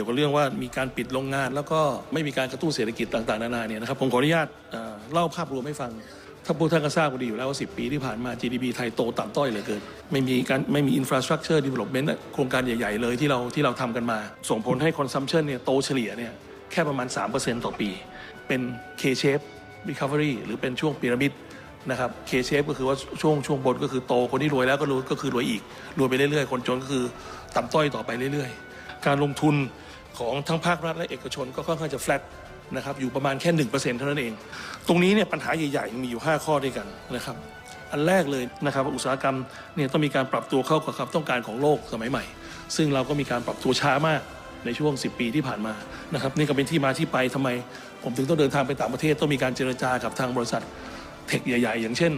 กี่ยวกับเรื่องว่ามีการปิดโรงงาน แล้วก็ไม่มีการกระตุ้นเศรษฐกิจต่างๆนานาเนี่ยนะครับผมขออนุญาตเล่าภาพรวมให้ฟัง ถ้าพวกท่านก็ทราบกันดีอยู่แล้วว่า 10 ปีที่ผ่านมา GDP ไทยโตต่ำต้อยเหลือเกิน ไม่มีการไม่มี infrastructure development โครงการใหญ่ๆเลยที่เราที่เราทำกันมา ส่งผลให้ consumption เนี่ยโตเฉลี่ยเนี่ยแค่ประมาณ 3%ต่อปี เป็น K shape recovery หรือเป็นช่วงพีระมิดนะครับ K shape ก็คือว่าช่วงช่วงบนก็คือโตคนที่รวยแล้วก็รวยก็คือรวยอีกรวยไปเรื่อยๆ คนจนก็คือต่ำต้อยต่อไปเรื่อยๆ การลงทุน ของทั้งภาครัฐและเอกชนก็ค่อนข้างจะ flat นะครับอยู่ประมาณแค่ 1%เท่านั้นเอง ตรงนี้เนี่ยปัญหาใหญ่ๆ มีอยู่ 5 ข้อด้วยกันนะครับ อันแรกเลยนะครับอุตสาหกรรมเนี่ยต้องมีการปรับตัวเข้ากับความต้องการของโลกสมัยใหม่ ซึ่งเราก็มีการปรับตัวช้ามากในช่วง 10 ปีที่ผ่านมานะครับนี่ก็เป็นที่มาที่ไปทำไม ผมถึงต้องเดินทางไปต่างประเทศ ต้องมีการเจรจากับทางบริษัทเทคใหญ่ ๆ อย่างเช่น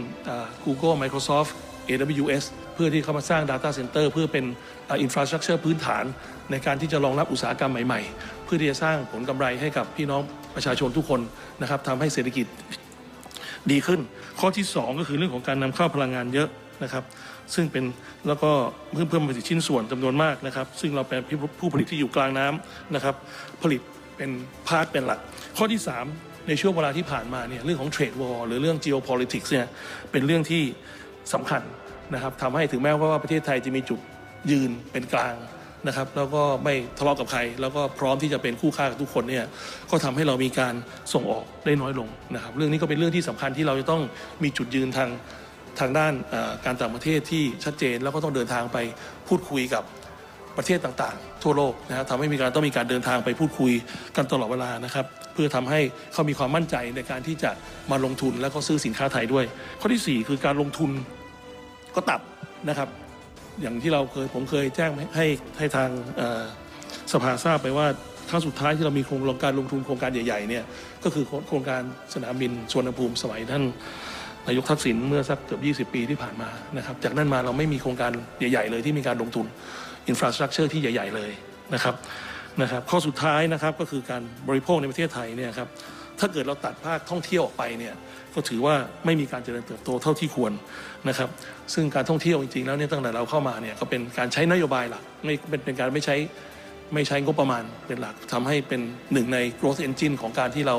Google Microsoft AWS เพื่อที่เข้ามาสร้าง Data Center เพื่อเป็นอินฟราสตรักเจอร์พื้นฐาน ในการที่จะรองรับอุตสาหกรรมใหม่ๆ เพื่อที่จะสร้างผลกำไรให้กับพี่น้องประชาชนทุกคนนะครับทำให้เศรษฐกิจดีขึ้น ข้อที่ 2 ก็คือเรื่องของการนำเข้าพลังงานเยอะนะครับซึ่งเป็นแล้วก็เพิ่มเพิ่มผลิตชิ้นส่วนจำนวนมากนะครับ ซึ่งเราเป็นผู้ผลิตที่อยู่กลางน้ำนะครับ ผลิตเป็นพาร์ทเป็นหลัก ข้อที่ 3 ในช่วงเวลาที่ผ่านมาเนี่ยเรื่องของเทรดวอร์หรือเรื่อง geopolitics เนี่ยเป็นเรื่องที่ สำคัญนะครับทำให้ถึงแม้ว่าประเทศไทยจะมีจุดยืนเป็นกลางนะครับ แล้วก็ไม่ทะเลาะกับใคร แล้วก็พร้อมที่จะเป็นคู่ค้ากับทุกคนเนี่ยก็ทำให้เรามีการส่งออกได้น้อยลงนะครับ เรื่องนี้ก็เป็นเรื่องที่สำคัญที่เราจะต้องมีจุดยืนทางทางด้านการต่างประเทศที่ชัดเจนแล้วก็ต้องเดินทางไปพูดคุยกับประเทศต่างๆ ทั่วโลกนะครับทำให้มีการต้องมีการเดินทางไปพูดคุยกันตลอดเวลานะครับ เพื่อทำให้เขามีความมั่นใจในการที่จะมาลงทุนแล้วก็ซื้อสินค้าไทยด้วย ข้อที่สี่คือการลงทุนก็ตับนะครับ อย่างที่เราเคยผมเคยแจ้งให้ให้ใหทางสภาทราบไปว่าครั้งสุดท้ายที่เรามีโครงการลงทุนโครงการใหญ่ๆเนี่ยก็คือโครงการสนามบินสวนภูมิสมัยท่านนายกทักษิณเมื่อสักเกือบ20 ปีที่ผ่านมานะครับ จากนั้นมาเราไม่มีโครงการใหญ่ ๆ เลยที่มีการลงทุนอินฟราสตรักเจอร์ที่ใหญ่ ๆ เลยนะครับ นะครับข้อสุดท้ายนะครับก็คือการบริโภคในประเทศไทยเนี่ยครับถ้าเกิดเราตัดภาคท่องเที่ยวออกไปเนี่ยก็ถือว่าไม่มีการเจริญเติบโตเท่าที่ควรนะครับซึ่งการท่องเที่ยวจริงๆแล้วเนี่ยตั้งแต่เราเข้ามาเนี่ยก็เป็นการใช้นโยบายหลักไม่เป็นการไม่ใช้ ไม่ใช้งบประมาณเป็นหลักทำให้เป็นหนึ่งใน growth engine ของการที่เรา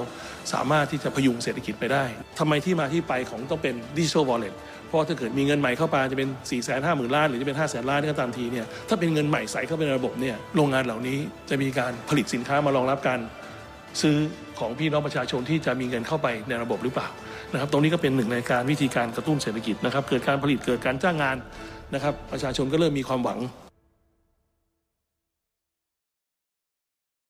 สามารถที่จะพยุงเศรษฐกิจไปได้ทำไมที่มาที่ไปของต้องเป็น digital wallet เพราะถ้าเกิดมีเงินใหม่เข้ามาจะเป็น4ี่แสนห้าหมื่นล้านหรือจะเป็น5้าแสนล้านนี่ก็ตามทีเนี่ยถ้าเป็นเงินใหม่ใส่เข้าไปในระบบเนี่ยโรงงานเหล่านี้จะมีการผลิตสินค้ามารองรับการซื้อของพี่น้องประชาชนที่จะมีเงินเข้าไปในระบบหรือเปล่านะครับตรงนี้ก็เป็นหนึ่งในการวิธีการกระตุ้นเศรษฐกิจนะครับเกิดการผลิตเกิดการจ้างงานนะครับประชาชนก็เริ่มมีความหวัง